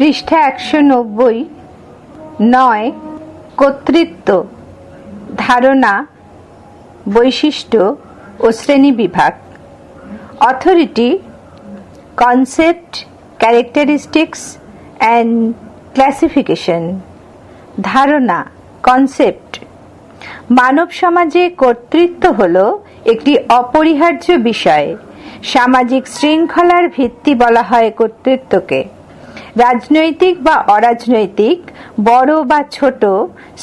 পৃষ্ঠা একশো নব্বই, নয়, কর্তৃত্ব, ধারণা, বৈশিষ্ট্য ও শ্রেণি বিভাগ। Authority concept characteristics and classification ধারণা কনসেপ্ট মানব সমাজে কর্তৃত্ব হল একটি অপরিহার্য বিষয়। সামাজিক শৃঙ্খলার ভিত্তি বলা হয় কর্তৃত্বকে। রাজনৈতিক বা অরাজনৈতিক, বড় বা ছোট,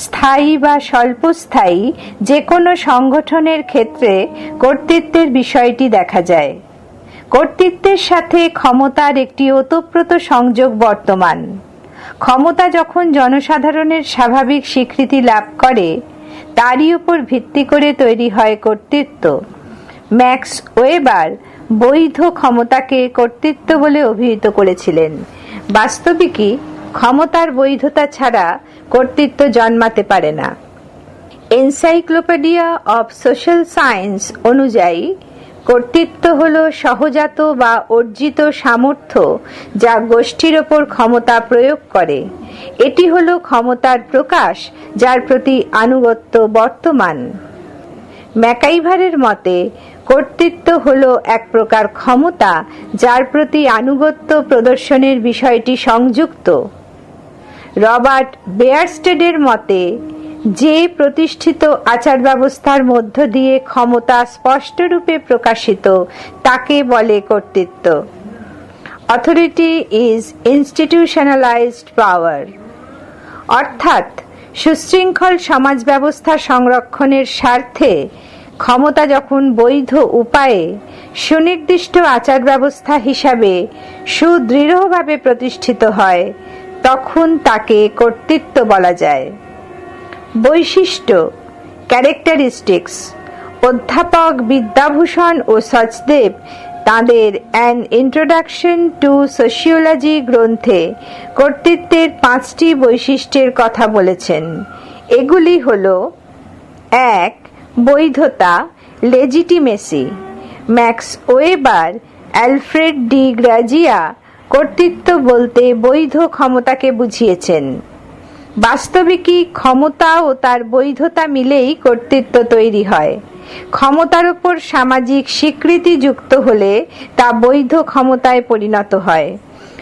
স্থায়ী বা স্বল্পস্থায়ী যে কোনো সংগঠনের ক্ষেত্রে কর্তৃত্বের বিষয়টি দেখা যায়। কর্তৃত্বের সাথে ক্ষমতার একটি ওতপ্রোত সংযোগ বর্তমান। ক্ষমতা যখন জনসাধারণের স্বাভাবিক স্বীকৃতি লাভ করে, তারই উপর ভিত্তি করে তৈরি হয় কর্তৃত্ব। ম্যাক্স ওয়েবার বৈধ ক্ষমতাকে কর্তৃত্ব বলে অভিহিত করেছিলেন। বাস্তবিকই ক্ষমতার বৈধতা ছাড়া কর্তৃত্ব জন্মাতে পারে না। এনসাইক্লোপিডিয়া অব সোশ্যাল সায়েন্স অনুযায়ী, কর্তৃত্ব হল সহজাত বা অর্জিত সামর্থ্য যা গোষ্ঠীর ওপর ক্ষমতা প্রয়োগ করে। এটি হল ক্ষমতার প্রকাশ, যার প্রতি আনুগত্য বর্তমান। ম্যাকাইভারের মতে কর্তৃত্ব হল এক প্রকার ক্ষমতা, যার প্রতি আনুগত্য প্রদর্শনের বিষয়টি সংযুক্ত। রবার্ট বেয়ারস্টেডের মতে, যে প্রতিষ্ঠিত আচার ব্যবস্থার মধ্য দিয়ে ক্ষমতা স্পষ্টরূপে প্রকাশিত, তাকে বলে কর্তৃত্ব। অথরিটি ইজ ইনস্টিটিউশনালাইজড পাওয়ার অর্থাৎ, সুশৃঙ্খল সমাজ ব্যবস্থা সংরক্ষণের স্বার্থে ক্ষমতা যখন বৈধ উপায়ে সুনির্দিষ্ট আচার ব্যবস্থা হিসাবে সুদৃঢ়ভাবে প্রতিষ্ঠিত হয়, তখন তাকে কর্তৃত্ব বলা যায়। বৈশিষ্ট্য, ক্যারেক্টারিস্টিক্স, অধ্যাপক বিদ্যাভূষণ ও সচদেব তাঁদের অ্যান ইন্ট্রোডাকশন টু সোশিওলজি গ্রন্থে কর্তৃত্বের পাঁচটি বৈশিষ্ট্যের কথা বলেছেন। এগুলি হল, এক বৈধতা legitimacy Max Weber Alfred de Grazia কর্তৃত্ব বলতে বৈধ ক্ষমতাকে বুঝিয়েছেন। বাস্তবিকই ক্ষমতা ও তার বৈধতা মিলেই কর্তৃত্ব তৈরি হয়। ক্ষমতার ওপর সামাজিক স্বীকৃতি যুক্ত হলে তা বৈধ ক্ষমতায় পরিণত হয়।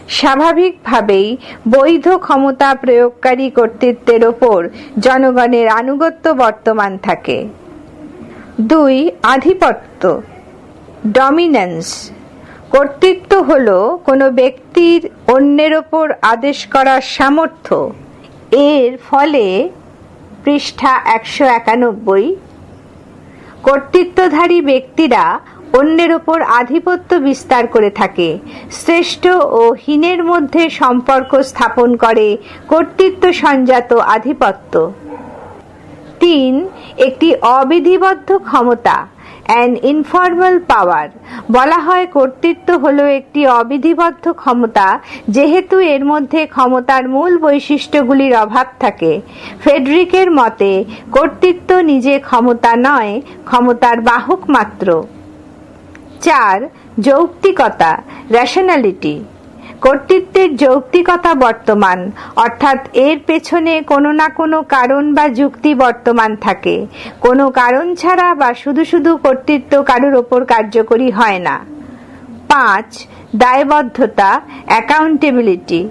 স্বাভাবিকভাবেই বৈধ ক্ষমতা প্রয়োগকারী কর্তৃত্বের ওপর জনগণের আনুগত্য বর্তমান থাকে। দুই আধিপত্য ডমিন্যান্স কর্তৃত্ব হল কোনো ব্যক্তির অন্যের ওপর আদেশ করার সামর্থ্য। এর ফলে পৃষ্ঠা একশো একানব্বই, কর্তৃত্বধারী ব্যক্তিরা অন্যের ওপর আধিপত্য বিস্তার করে থাকে। শ্রেষ্ঠ ও হীনের মধ্যে সম্পর্ক স্থাপন করে কর্তৃত্ব সঞ্জাত আধিপত্য। তিন একটি অবিধিবদ্ধ ক্ষমতা অ্যান ইনফর্মাল পাওয়ার বলা হয় কর্তৃত্ব হল একটি অবিধিবদ্ধ ক্ষমতা, যেহেতু এর মধ্যে ক্ষমতার মূল বৈশিষ্ট্যগুলির অভাব থাকে। ফেডরিকের মতে, কর্তৃত্ব নিজে ক্ষমতা নয়, ক্ষমতার বাহক মাত্র। চার, যৌক্তিকতা রেশনালিটি কর্তৃত্বের যৌক্তিকতা বর্তমান, অর্থাৎ এর পেছনে কোনো না কোনো কারণ বা যুক্তি বর্তমান থাকে। কোনো কারণ ছাড়া বা শুধু শুধু কর্তৃত্ব কারোর ওপর কার্যকরী হয় না। পাঁচ, দায়বদ্ধতা অ্যাকাউন্টেবিলিটি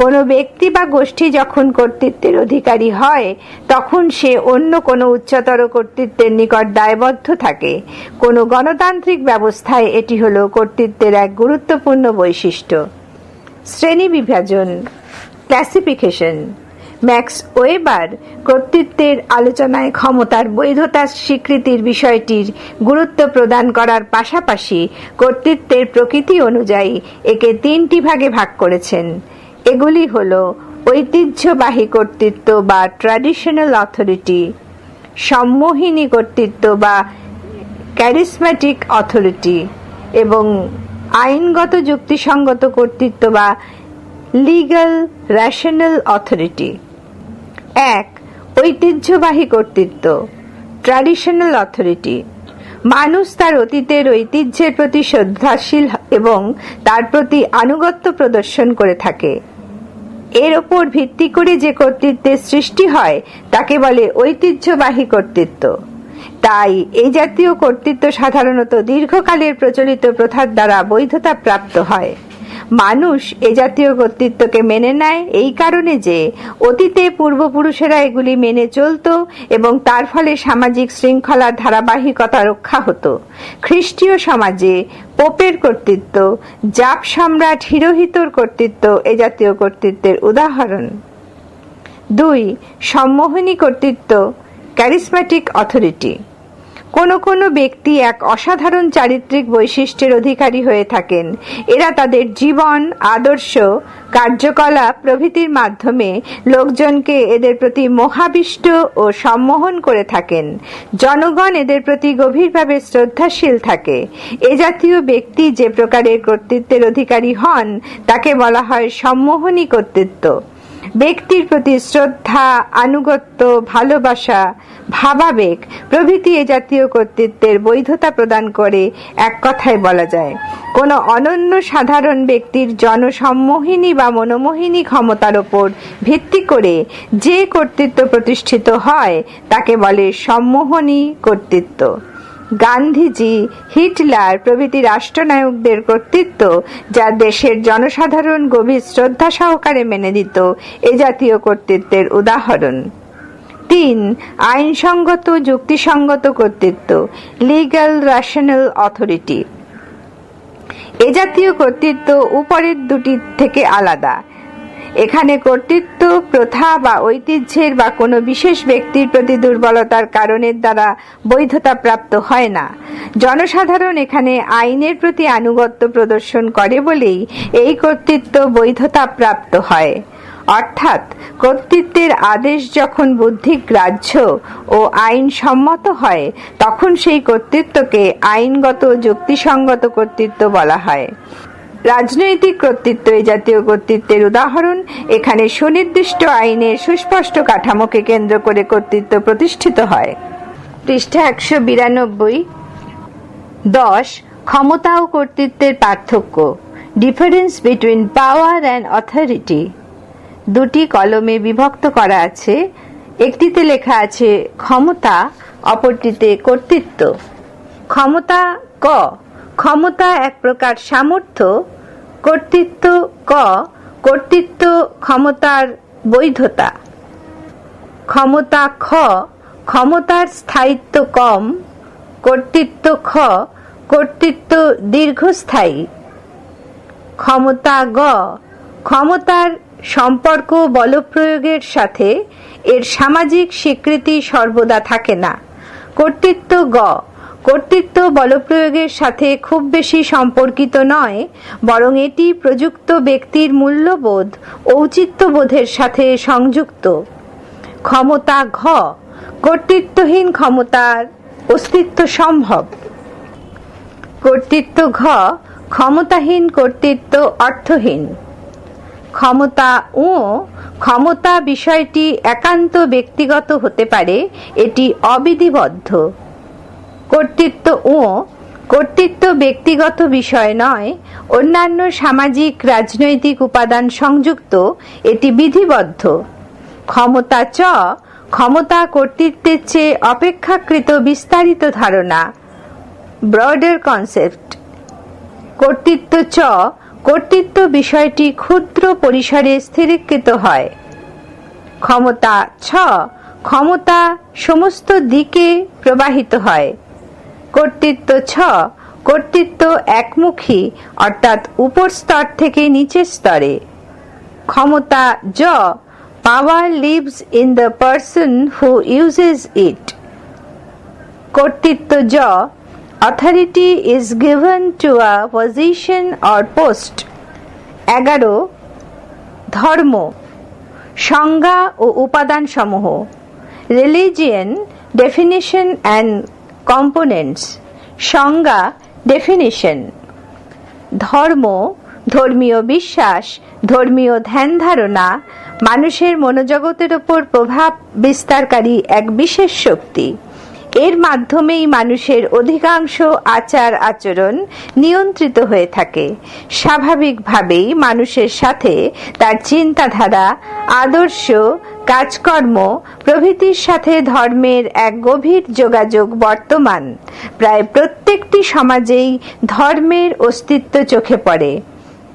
কোনো ব্যক্তি বা গোষ্ঠী যখন কর্তৃত্বের অধিকারী হয়, তখন সে অন্য কোনো উচ্চতর কর্তৃত্বের নিকট দায়বদ্ধ থাকে। কোনো গণতান্ত্রিক ব্যবস্থায় এটি হলো কর্তৃত্বের এক গুরুত্বপূর্ণ বৈশিষ্ট্য। শ্রেণি বিভাজন ক্লাসিফিকেশন। ম্যাক্স ওয়েবার কর্তৃত্বের আলোচনায় ক্ষমতার বৈধতার স্বীকৃতির বিষয়টির গুরুত্ব প্রদান করার পাশাপাশি কর্তৃত্বের প্রকৃতি অনুযায়ী একে তিনটি ভাগে ভাগ করেছেন। এগুলি হল ঐতিহ্যবাহী কর্তৃত্ব বা ট্র্যাডিশনাল অথরিটি, সম্মোহিনী কর্তৃত্ব বা ক্যারিসম্যাটিক অথরিটি এবং আইনগত যুক্তিসঙ্গত কর্তৃত্ব বা লিগাল রেশনাল অথরিটি এক, ঐতিহ্যবাহী কর্তৃত্ব ট্র্যাডিশনাল অথরিটি মানুষ তার অতীতের ঐতিহ্যের প্রতি শ্রদ্ধাশীল এবং তার প্রতি আনুগত্য প্রদর্শন করে থাকে। এর ওপর ভিত্তি করে যে কর্তৃত্বের সৃষ্টি হয়, তাকে বলে ঐতিহ্যবাহী কর্তৃত্ব। তাই এই জাতীয় কর্তৃত্ব সাধারণত দীর্ঘকালের প্রচলিত প্রথার দ্বারা বৈধতা প্রাপ্ত হয়। মানুষ এ জাতীয় কর্তৃত্বকে মেনে নেয় এই কারণে যে, অতীতে পূর্বপুরুষেরা এগুলি মেনে চলত এবং তার ফলে সামাজিক শৃঙ্খলার ধারাবাহিকতা রক্ষা হতো। খ্রিস্টীয় সমাজে পোপের কর্তৃত্ব, জাপ সম্রাট হিরোহিতর কর্তৃত্ব এ জাতীয় কর্তৃত্বের উদাহরণ। দুই, সম্মোহনী কর্তৃত্ব ক্যারিসম্যাটিক অথরিটি কোনো কোনো ব্যক্তি এক অসাধারণ চারিত্রিক বৈশিষ্ট্যের অধিকারী হয়ে থাকেন। এরা তাদের জীবন, আদর্শ, কার্যকলাপ প্রভৃতির মাধ্যমে লোকজনকে এদের প্রতি মোহাবিষ্ট ও সম্মোহন করে থাকেন। জনগণ এদের প্রতি গভীরভাবে শ্রদ্ধাশীল থাকে। এ জাতীয় ব্যক্তি যে প্রকারের কর্তৃত্বের অধিকারী হন, তাকে বলা হয় সম্মোহনী কর্তৃত্ব। ব্যক্তির প্রতি শ্রদ্ধা, আনুগত্য, ভালোবাসা, ভাবাবেগ প্রভৃতি এ জাতীয় কর্তৃত্বের বৈধতা প্রদান করে এক কথায় বলা যায়। কোনো অনন্য সাধারণ ব্যক্তির জনসম্মোহিনী বা মনোমোহিনী ক্ষমতার ওপর ভিত্তি করে যে কর্তৃত্ব প্রতিষ্ঠিত হয়, তাকে বলে সম্মোহনী কর্তৃত্ব। গান্ধীজি হিটলার প্রভৃতি রাষ্ট্রনায়কদের কর্তৃত্ব যা দেশের জনসাধারণ গভীর শ্রদ্ধা সহকারে মেনে দিত এ জাতীয় কর্তৃত্বের উদাহরণ। তিন, আইনসঙ্গত, যুক্তিসঙ্গত কর্তৃত্ব লিগ্যাল রেশনাল অথরিটি এ জাতীয় কর্তৃত্ব উপরের দুটি থেকে আলাদা। এখানে কর্তৃত্ব, প্রথা বা ঐতিহ্যের বা কোনো বিশেষ ব্যক্তির প্রতি দুর্বলতার কারণের দ্বারা বৈধতা প্রাপ্ত হয় না। জনসাধারণ এখানে আইনের প্রতি আনুগত্য প্রদর্শন করে বলেই এই কর্তৃত্ব বৈধতা প্রাপ্ত হয়। অর্থাৎ, কর্তৃত্বের আদেশ যখন বুদ্ধিগ্রাহ্য ও আইন সম্মত হয়, তখন সেই কর্তৃত্বকে আইনগত যুক্তিসঙ্গত কর্তৃত্ব বলা হয়। রাজনৈতিক কর্তৃত্ব এই জাতীয় কর্তৃত্বের উদাহরণ। এখানে সুনির্দিষ্ট আইনের সুস্পষ্ট কাঠামোকে কেন্দ্র করে কর্তৃত্ব প্রতিষ্ঠিত হয়। পৃষ্ঠা একশো বিরানব্বই। দশ, ক্ষমতা ও কর্তৃত্বের পার্থক্য। Difference between power and authority দুটি কলমে বিভক্ত করা আছে। একটিতে লেখা আছে ক্ষমতা, অপরটিতে কর্তৃত্ব। ক্ষমতা ক। ক্ষমতা এক প্রকার সামর্থ্য, কর্তৃত্ব ক, কর্তৃত্ব ক্ষমতার বৈধতা। ক্ষমতা খ, ক্ষমতার স্থায়িত্ব কম, কর্তৃত্ব খ, কর্তৃত্ব দীর্ঘস্থায়ী। ক্ষমতা গ, ক্ষমতার সম্পর্ক বলপ্রয়োগের সাথে এর সামাজিক স্বীকৃতি সর্বদা থাকে না। কর্তৃত্ব গ কর্তৃত্ব বলপ্রয়োগের সাথে খুব বেশি সম্পর্কিত নয়, বরং এটি প্রযুক্ত ব্যক্তির মূল্যবোধ, ঔচিত্যবোধের সাথে সংযুক্ত। ক্ষমতা ঘ, কর্তৃত্বহীন ক্ষমতার অস্তিত্ব সম্ভব। কর্তৃত্ব ঘ, ক্ষমতাহীন কর্তৃত্ব অর্থহীন। ক্ষমতা ও ক্ষমতা বিষয়টি একান্ত ব্যক্তিগত হতে পারে, এটি অবিধিবদ্ধ। কর্তৃত্ব ও কর্তৃত্ব ব্যক্তিগত বিষয় নয়, অন্যান্য সামাজিক, রাজনৈতিক উপাদান সংযুক্ত, এটি বিধিবদ্ধ। ক্ষমতা চ, ক্ষমতা কর্তৃত্বের চেয়ে অপেক্ষাকৃত বিস্তারিত ধারণা। ব্রডার কনসেপ্ট কর্তৃত্ব চ, কর্তৃত্ব বিষয়টি ক্ষুদ্র পরিসরে স্থিরীকৃত হয়। ক্ষমতা ছ, ক্ষমতা সমস্ত দিকে প্রবাহিত হয়। কর্তৃত্ব ছ, কর্তৃত্ব একমুখী, অর্থাৎ উপর স্তর থেকে নিচের স্তরে। ক্ষমতা জ power lives in the person who uses it কর্তৃত্ব জ authority is given to a position or post এগারো, ধর্ম, সংজ্ঞা ও উপাদান সমূহ রিলিজিয়ন ডেফিনিশন অ্যান্ড কম্পোনেন্টস সংজ্ঞা ডেফিনিশন ধর্ম, ধর্মীয় বিশ্বাস, ধর্মীয় ধ্যান ধারণা, মানুষের মনোজগতের ওপর প্রভাব বিস্তারকারী এক বিশেষ শক্তি। এর মাধ্যমেই মানুষের অধিকাংশ আচার আচরণ নিয়ন্ত্রিত হয়ে থাকে। স্বাভাবিকভাবেই মানুষের সাথে তার চিন্তাধারা, আদর্শ, কাজকর্ম, প্রভৃতির সাথে ধর্মের এক গভীর যোগাযোগ বর্তমান। প্রায় প্রত্যেকটি সমাজেই ধর্মের অস্তিত্ব চোখে পড়ে।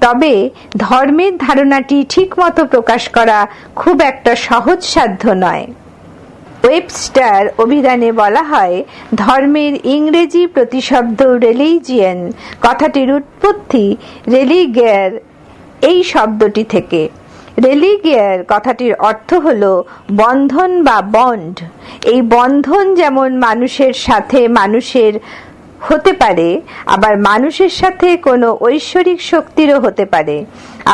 তবে ধর্মের ধারণাটি ঠিকমতো প্রকাশ করা খুব একটা সহজসাধ্য নয়। ওয়েবস্টার অভিধানে বলা হয়, ধর্মের ইংরেজি প্রতিশব্দ রিলিজিয়ান কথাটির উৎপত্তি রেলিগেয়ার এই শব্দটি থেকে। রেলিগিয়ার কথাটির অর্থ হল বন্ধন বা বন্ড এই বন্ধন যেমন মানুষের সাথে মানুষের হতে পারে, আবার মানুষের সাথে কোনো ঐশ্বরিক শক্তিরও হতে পারে।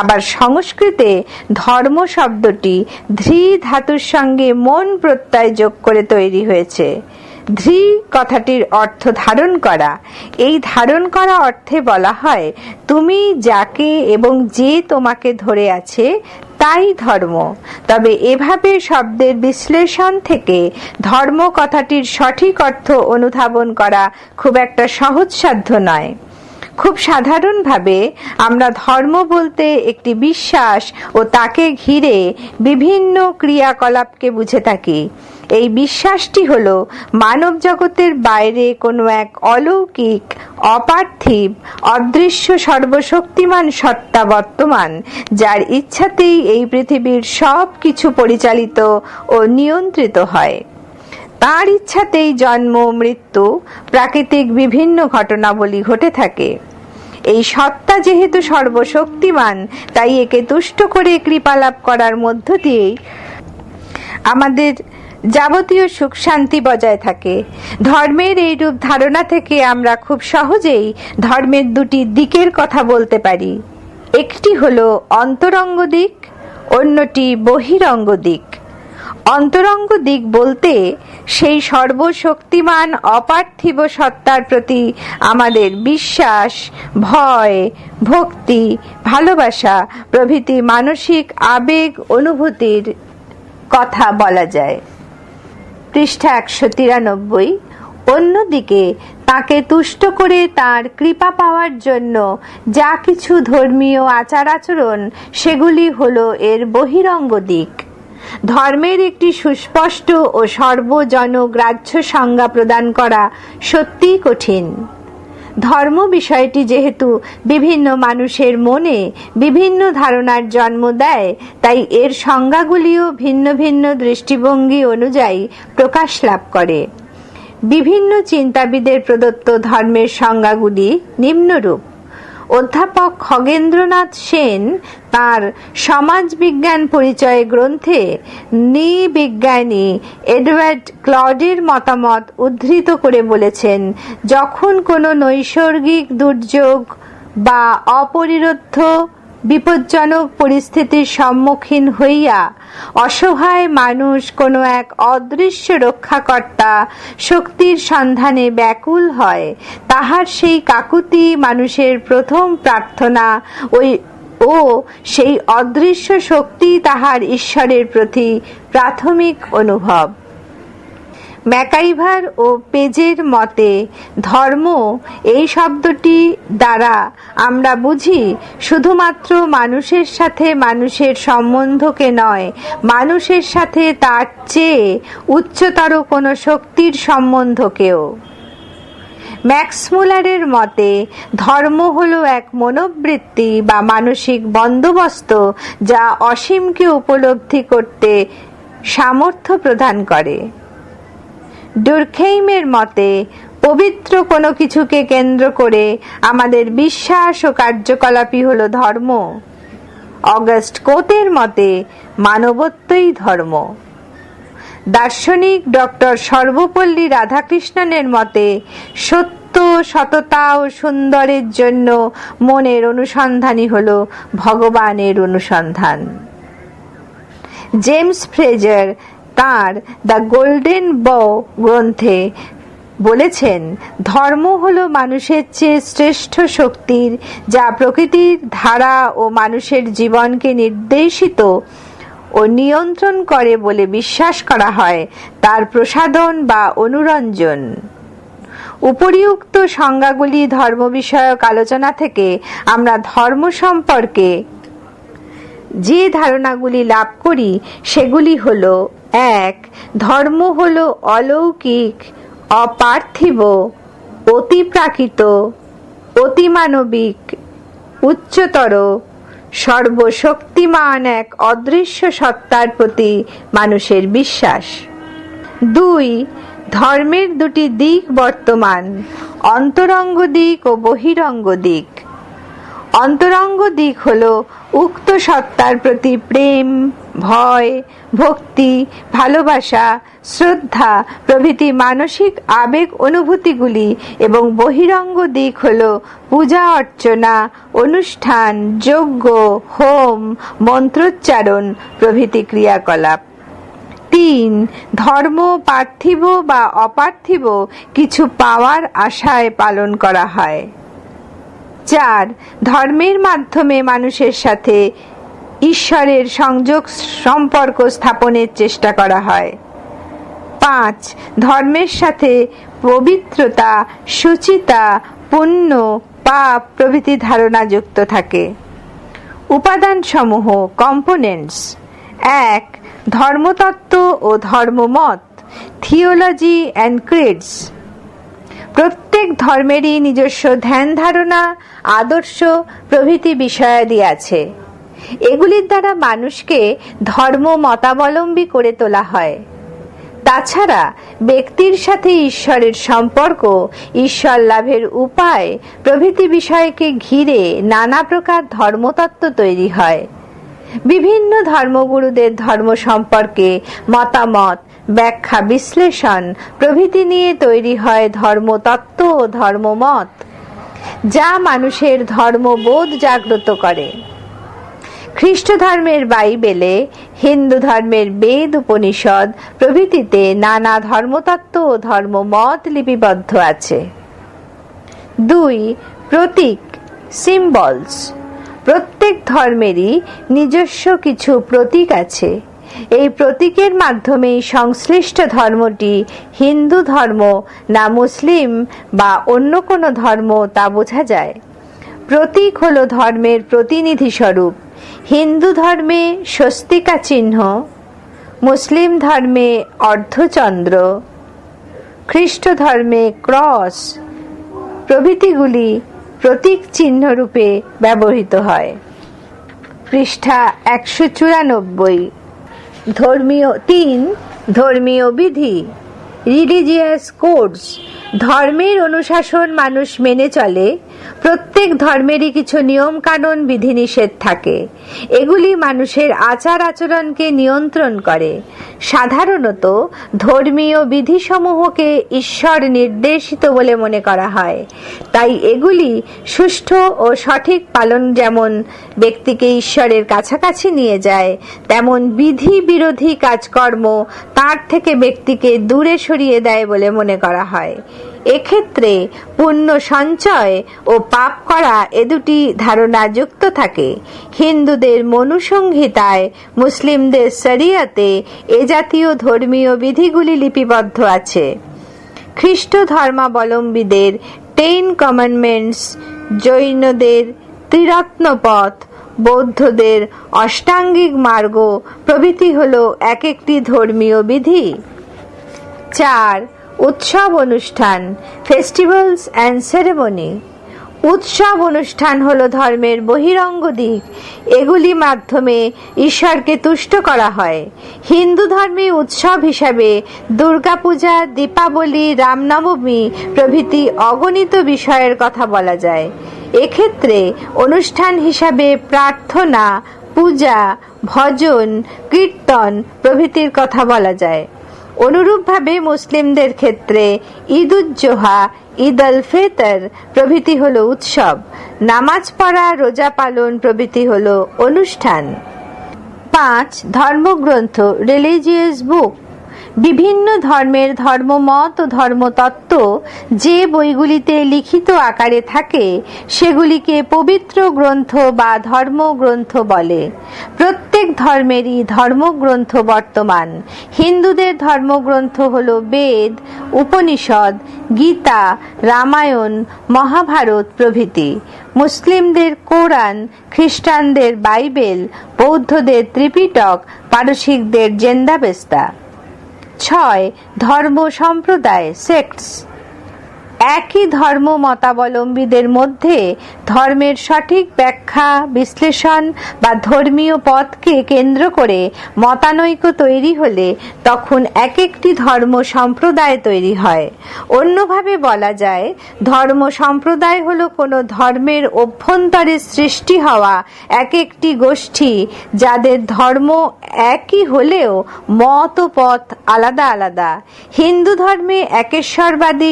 আবার সংস্কৃতে ধর্ম শব্দটি ধৃ ধাতুর সঙ্গে মন প্রত্যয় যোগ করে তৈরি হয়েছে। ধৃ কথাটির অর্থ ধারণ করা। এই ধারণ করা অর্থে বলা হয়, তুমি যাকে এবং যে তোমাকে ধরে আছে, তাই ধর্ম। তবে এভাবে শব্দের বিশ্লেষণ থেকে ধর্ম কথাটির সঠিক অর্থ অনুধাবন করা খুব একটা সহজসাধ্য নয়। খুব সাধারণভাবে আমরা ধর্ম বলতে একটি বিশ্বাস ও তাকে ঘিরে বিভিন্ন ক্রিয়াকলাপকে বুঝে থাকি। এই বিশ্বাসটি হল মানব জগতের বাইরে কোনো এক অলৌকিক, অপার্থিব, অদৃশ্য সর্বশক্তিমান সত্তা বর্তমান, যার ইচ্ছাতেই এই পৃথিবীর সব কিছু পরিচালিত ও নিয়ন্ত্রিত হয়। তার ইচ্ছাতেই জন্ম, মৃত্যু, প্রাকৃতিক বিভিন্ন ঘটনাবলী ঘটে থাকে। এই সত্তা যেহেতু সর্বশক্তিমান, তাই একে তুষ্ট করে কৃপালাভ করার মধ্য দিয়েই আমাদের যাবতীয় সুখ শান্তি বজায় থাকে। ধর্মের এই রূপ ধারণা থেকে আমরা খুব সহজেই ধর্মের দুটি দিকের কথা বলতে পারি। একটি হলো অন্তরঙ্গ দিক, অন্যটি বহিরঙ্গ দিক। অন্তরঙ্গ দিক বলতে সেই সর্বশক্তিমান অপার্থিব সত্তার প্রতি আমাদের বিশ্বাস, ভয়, ভক্তি, ভালোবাসা প্রভৃতি মানসিক আবেগ অনুভূতির কথা বলা যায়। পৃষ্ঠা একশো তিরানব্বই। অন্যদিকে তাকে তুষ্ট করে তার কৃপা পাওয়ার জন্য যা কিছু ধর্মীয় আচার আচরণ সেগুলি হলো এর বহিরঙ্গ দিক। ধর্মের একটি সুস্পষ্ট ও সর্বজনগ্রাহ্য সংজ্ঞা প্রদান করা সত্যিই কঠিন। ধর্ম বিষয়টি যেহেতু বিভিন্ন মানুষের মনে বিভিন্ন ধারণার জন্ম দেয়, তাই এর সংজ্ঞাগুলিও ভিন্ন ভিন্ন দৃষ্টিভঙ্গি অনুযায়ী প্রকাশ লাভ করে। বিভিন্ন চিন্তাবিদের প্রদত্ত ধর্মের সংজ্ঞাগুলি নিম্নরূপ। অধ্যাপক খগেন্দ্রনাথ সেন তার সমাজবিজ্ঞান পরিচয় গ্রন্থে নৃবিজ্ঞানী এডওয়ার্ড ক্লডের মতামত উদ্ধৃত করে বলেছেন, যখন কোনো নৈসর্গিক দুর্যোগ বা অপরিরোধ্য বিপজ্জনক পরিস্থিতির সম্মুখীন হইয়া অসহায় মানুষ কোনো এক অদৃশ্য রক্ষাকর্তা শক্তির সন্ধানে ব্যাকুল হয়, তাহার সেই কাকুতি মানুষের প্রথম প্রার্থনা ওই, ও সেই অদৃশ্য শক্তি তাহার ঈশ্বরের প্রতি প্রাথমিক অনুভব। ম্যাকাইভার ও পেজের মতে, ধর্ম এই শব্দটি দ্বারা আমরা বুঝি শুধুমাত্র মানুষের সাথে মানুষের সম্বন্ধকে নয়, মানুষের সাথে তার চেয়ে উচ্চতর কোনো শক্তির সম্বন্ধকেও। ম্যাক্সমুলারের মতে, ধর্ম হলো এক মনোবৃত্তি বা মানসিক বন্দোবস্ত যা অসীমকে উপলব্ধি করতে সামর্থ্য প্রদান করে। ডুরখেইমের মতে, পবিত্র কোনো কিছুকে কেন্দ্র করে আমাদের বিশ্বাস ও কার্যকলাপই হলো ধর্ম। অগস্ট কোতের মতে, মানবত্বই ধর্ম। দার্শনিক ডক্টর সর্বপল্লী রাধাকৃষ্ণনের মতে, সত্য, সততা ও সুন্দরের জন্য মনের অনুসন্ধানই হল ভগবানের অনুসন্ধান। জেমস ফ্রেজার তার দ্য গোল্ডেন ব গ্রন্থে বলেছেন, ধর্ম হল মানুষের চেয়ে শ্রেষ্ঠ শক্তির, যা প্রকৃতির ধারা ও মানুষের জীবনকে নির্দেশিত ও নিয়ন্ত্রণ করে বলে বিশ্বাস করা হয়, তার প্রসাধন বা অনুরঞ্জন। উপরিউক্ত সংজ্ঞাগুলি ধর্ম বিষয়ক আলোচনা থেকে আমরা ধর্ম সম্পর্কে যে ধারণাগুলি লাভ করি, সেগুলি হল, এক, ধর্ম হল অলৌকিক, অপার্থিব, অতিপ্রাকৃত, অতিমানবিক, উচ্চতর, সর্বশক্তিমান এক অদৃশ্য সত্তার প্রতি মানুষের বিশ্বাস। দুই, ধর্মের দুটি দিক বর্তমান, অন্তরঙ্গ দিক ও বহিরঙ্গ দিক। অন্তরঙ্গ দিক হল উক্ত সত্তার প্রতি প্রেম, ভয়, ভক্তি, ভালোবাসা, শ্রদ্ধা প্রভৃতি মানসিক আবেগ অনুভূতিগুলি এবং বহিরঙ্গ দিক হল পূজা, অর্চনা, অনুষ্ঠান, যজ্ঞ, হোম, মন্ত্রোচ্চারণ প্রভৃতি ক্রিয়াকলাপ। তিন, ধর্ম, পার্থিব বা অপার্থিব কিছু পাওয়ার আশায় পালন করা হয়। চার, ধর্মের মাধ্যমে মানুষের সাথে ঈশ্বরের সংযোগ সম্পর্ক স্থাপনের চেষ্টা করা হয়। পাঁচ, ধর্মের সাথে পবিত্রতা, সুচিতা, পুণ্য, পাপ প্রভৃতি ধারণা যুক্ত থাকে। উপাদান সমূহ কম্পোনেন্টস এক, ধর্মতত্ত্ব ও ধর্মমত থিওলজি অ্যান্ড ক্রেডস প্রত্যেক ধর্মেরই নিজস্ব ধ্যান ধারণা আদর্শ প্রভৃতি বিষয়াদি আছে। এগুলির দ্বারা মানুষকে ধর্ম মতাবলম্বী করে তোলা হয়। তাছাড়া ব্যক্তির সাথে ঈশ্বরের সম্পর্ক, ঈশ্বর লাভের উপায় প্রভৃতি বিষয়কে ঘিরে নানা প্রকার ধর্মতত্ত্ব তৈরি হয়। বিভিন্ন ধর্মগুরুদের ধর্ম সম্পর্কে মতামত, ব্যাখ্যা, বিশ্লেষণ প্রভৃতি নিয়ে তৈরি হয় ধর্মতত্ত্ব ও ধর্মমত। যা মানুষের ধর্মবোধ জাগ্রত করে। খ্রিস্ট ধর্মের বাইবেলে, হিন্দু ধর্মের বেদ উপনিষদ প্রভৃতিতে নানা ধর্মতত্ত্ব ও ধর্মমত লিপিবদ্ধ আছে। দুই, প্রতীক সিম্বলস প্রত্যেক ধর্মেরই নিজস্ব কিছু প্রতীক আছে। এই প্রতীকের মাধ্যমেই সংশ্লিষ্ট ধর্মটি হিন্দু ধর্ম না মুসলিম বা অন্য কোনো ধর্ম তা বোঝা যায়। প্রতীক হল ধর্মের প্রতিনিধি স্বরূপ হিন্দু ধর্মে স্বস্তিকা চিহ্ন, মুসলিম ধর্মে অর্ধচন্দ্র, খ্রিস্ট ধর্মে ক্রস, প্রভৃতিগুলি প্রতীক চিহ্ন রূপে ব্যবহৃত হয়। পৃষ্ঠা একশো চুরানব্বই। ধর্মীয় তিন ধর্মীয় বিধি রিলিজিয়াস কোডস ধর্মের অনুশাসন মানুষ মেনে চলে প্রত্যেক ধর্মেরই কিছু নিয়ম কানুন বিধিনিষেধ থাকে। এগুলি মানুষের আচার আচরণকে নিয়ন্ত্রণ করে। সাধারণত ধর্মীয় বিধিসমূহকে ঈশ্বর নির্দেশিত বলে মনে করা হয়। তাই এগুলি সুষ্ঠু ও সঠিক পালন যেমন ব্যক্তিকে ঈশ্বরের কাছাকাছি নিয়ে যায়, তেমন বিধি বিরোধী কাজকর্ম তার থেকে ব্যক্তিকে দূরে সরিয়ে দেয় বলে মনে করা হয়। এক্ষেত্রে পুণ্য সঞ্চয় ও পাপ করা এ দুটি ধারণা যুক্ত থাকে। হিন্দুদের মনুসংহিতায় মুসলিমদের শরিয়াতে এ জাতীয় ধর্মীয় বিধিগুলি লিপিবদ্ধ আছে। খ্রিস্ট ধর্মাবলম্বীদের টেন কমান্ডমেন্টস, জৈনদের ত্রিরত্নপথ বৌদ্ধদের অষ্টাঙ্গিক মার্গ প্রভৃতি হল এক একটি ধর্মীয় বিধি। চার উৎসব অনুষ্ঠান ফেস্টিভ্যালস অ্যান্ড সেরেমনি উৎসব অনুষ্ঠান হল ধর্মের বহিরঙ্গ দিক। এগুলি মাধ্যমে ঈশ্বরকে তুষ্ট করা হয়। হিন্দু ধর্মে উৎসব হিসাবে দুর্গাপূজা, দীপাবলি, রামনবমী প্রভৃতি অগণিত বিষয়ের কথা বলা যায়। এক্ষেত্রে অনুষ্ঠান হিসাবে প্রার্থনা, পূজা, ভজন, কীর্তন প্রভৃতির কথা বলা যায়। অনুরূপভাবে মুসলিমদের ক্ষেত্রে ঈদ উজ্জোহা ঈদ আল ফেতর প্রভৃতি হল উৎসব। নামাজ পড়া, রোজা পালন প্রভৃতি হল অনুষ্ঠান। পাঁচ, ধর্মগ্রন্থ রিলিজিয়াস বুক বিভিন্ন ধর্মের ধর্মমত ও ধর্মতত্ত্ব যে বইগুলিতে লিখিত আকারে থাকে, সেগুলিকে পবিত্র গ্রন্থ বা ধর্মগ্রন্থ বলে। প্রত্যেক ধর্মেরই ধর্মগ্রন্থ বর্তমান। হিন্দুদের ধর্মগ্রন্থ হল বেদ, উপনিষদ, গীতা, রামায়ণ, মহাভারত প্রভৃতি। মুসলিমদের কোরআন, খ্রিস্টানদের বাইবেল, বৌদ্ধদের ত্রিপিটক, পারসিকদের জেন্দাবেস্তা। ছয় ধর্ম সম্প্রদায় সেক্টস। একই ধর্ম মতাবলম্বীদের মধ্যে ধর্মের সঠিক ব্যাখ্যা, বিশ্লেষণ বা ধর্মীয় পথকে কেন্দ্র করে মতানৈক্য তৈরি হলে তখন এক একটি ধর্ম সম্প্রদায় তৈরি হয়। অন্যভাবে বলা যায়, ধর্ম সম্প্রদায় হলো কোনো ধর্মের অভ্যন্তরে সৃষ্টি হওয়া এক একটি গোষ্ঠী যাদের ধর্ম একই হলেও মত পথ আলাদা আলাদা। হিন্দু ধর্মে একেশ্বরবাদী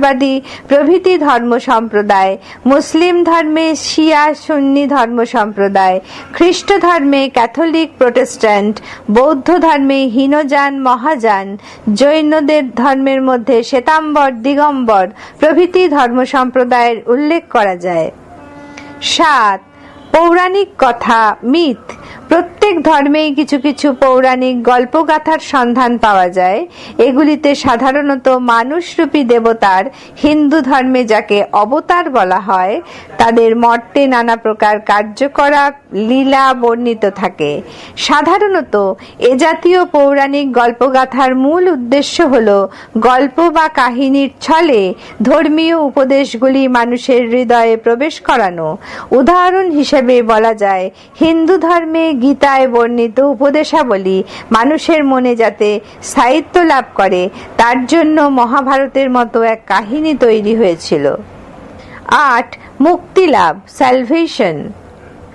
সর্বেশ্বরবাদী প্রভৃতি ধর্ম সম্প্রদায়, মুসলিম ধর্মে শিয়া, সুন্নি ধর্ম সম্প্রদায়, খ্রিস্ট ধর্মে ক্যাথলিক, প্রোটেস্ট্যান্ট, বৌদ্ধ ধর্মে হীনযান, মহাযান, জৈনদের ধর্মের মধ্যে শ্বেতাম্বর, দিগম্বর, প্রভৃতি ধর্ম সম্প্রদায়ের উল্লেখ করা যায়। সাত, পৌরাণিক কথা, মিথ। প্রত্যেক ধর্মেই কিছু কিছু পৌরাণিক গল্পগাথার সন্ধান পাওয়া যায়। এগুলিতে সাধারণত মানুষরূপী দেবতার হিন্দু ধর্মে যাকে অবতার বলা হয়, তাদের মর্তে নানা প্রকার কার্য করা লীলা বর্ণিত থাকে। সাধারণত এ জাতীয় পৌরাণিক গল্পগাথার মূল উদ্দেশ্য হল গল্প বা কাহিনীর ছলে ধর্মীয় উপদেশগুলি মানুষের হৃদয়ে প্রবেশ করানো। উদাহরণ হিসেবে বলা যায়, হিন্দু ধর্মে গীতায় বর্ণিত উপদেশাবলী মানুষের মনে যাতে স্থায়িত্ব লাভ করে, তার জন্য মহাভারতের মতো এক কাহিনী তৈরি হয়েছিল। আট, মুক্তি লাভ স্যালভেশন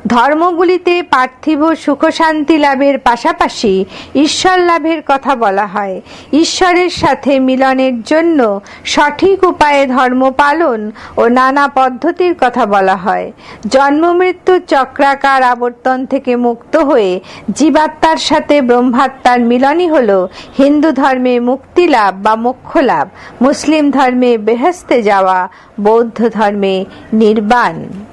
ধর্মগুলিতে পার্থিব সুখ শান্তি লাভের পাশাপাশি ঈশ্বর লাভের কথা বলা হয়। ঈশ্বরের সাথে মিলনের জন্য সঠিক উপায়ে ধর্ম পালন ও নানা পদ্ধতির কথা বলা হয়। জন্ম মৃত্যুর চক্রাকার আবর্তন থেকে মুক্ত হয়ে জীবাত্মার সাথে ব্রহ্মাত্মার মিলনই হল হিন্দু ধর্মে মুক্তি লাভ বা মোক্ষ লাভ। মুসলিম ধর্মে বেহেস্তে যাওয়া, বৌদ্ধ ধর্মে নির্বাণ।